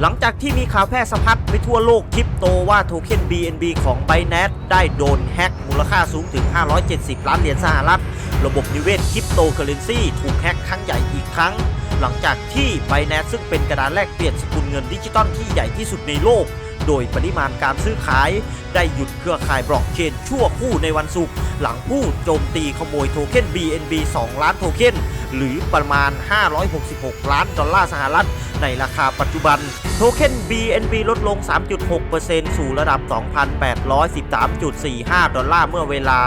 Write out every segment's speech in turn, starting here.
หลังจากที่มีข่าวแพร่สะพัดไปทั่วโลกคริปโตว่าโทเค็น BNB ของ Binance ได้โดนแฮกมูลค่าสูงถึง 570 ล้านเหรียญสหรัฐ ระบบนิเวศคริปโตเคอเรนซีถูกแฮกครั้งใหญ่อีกครั้ง หลังจากที่ Binance ซึ่งเป็นกระดานแลกเปลี่ยนสกุลเงินดิจิตอลที่ใหญ่ที่สุดในโลก โดยปริมาณการซื้อขาย ได้หยุดเครือข่ายบล็อกเชนชั่วคู่ในวันศุกร์หลังผู้โจมตีขโมยโทเค็น BNB 2 ล้านโทเค็นหรือประมาณ 566 ล้านดอลลาร์สหรัฐ ในราคาปัจจุบัน โทเค็น BNB ลดลง 3.6%สู่ระดับ 2,813.45 ดอลลาร์เมื่อเวลา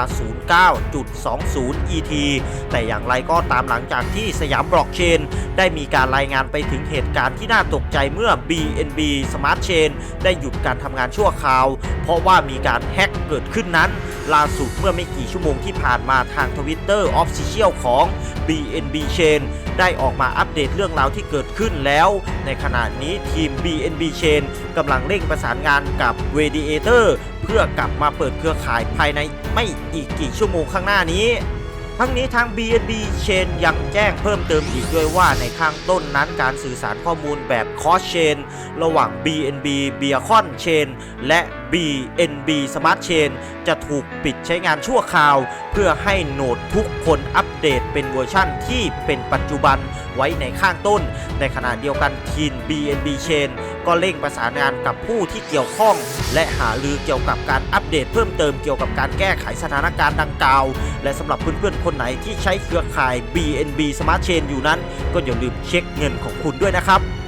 09.20 ET แต่อย่างไรก็ตามหลังจากที่สยามบล็อกเชน ได้มีการรายงานไปถึงเหตุการณ์ที่น่าตกใจเมื่อ BNB Smart Chain ได้หยุดการทำงานชั่วคราว เพราะว่ามีการแฮ็กเกิดขึ้นนั้นล่าสุดเมื่อไม่กี่ชั่วโมงที่ผ่านมาทางทวิตเตอร์ Official ของ BNB Chain ได้ออกมาอัปเดตเรื่องราวที่เกิดขึ้นแล้ว ในขณะนี้ทีม BNB Chain กำลังเร่งประสานงานกับ Radiator เพื่อกลับมาเปิดเครือข่ายภายในไม่อีกกี่ชั่วโมงข้างหน้านี้ ทั้งนี้ทาง BNB Chain ยังแจ้งเพิ่มเติมอีกด้วยว่าในข้างต้นนั้นการสื่อสารข้อมูลแบบ Cross Chain ระหว่าง BNB Beacon Chain และ BNB Smart Chain จะถูกปิดใช้งานชั่วคราว เพื่อให้โนดทุกคนอัปเดตเป็นเวอร์ชั่นที่เป็นปัจจุบันไว้ในข้างต้น ในขณะเดียวกันทีม BNB Chain ก็เร่งประสานงานกับผู้ที่เกี่ยวข้อง และหารือเกี่ยวกับการอัปเดตเพิ่มเติมเกี่ยวกับการแก้ไขสถานการณ์ดังกล่าว และสำหรับเพื่อนๆคนไหนที่ใช้เครือข่าย BNB Smart Chain อยู่นั้น ก็อย่าลืมเช็คเงินของคุณด้วยนะครับ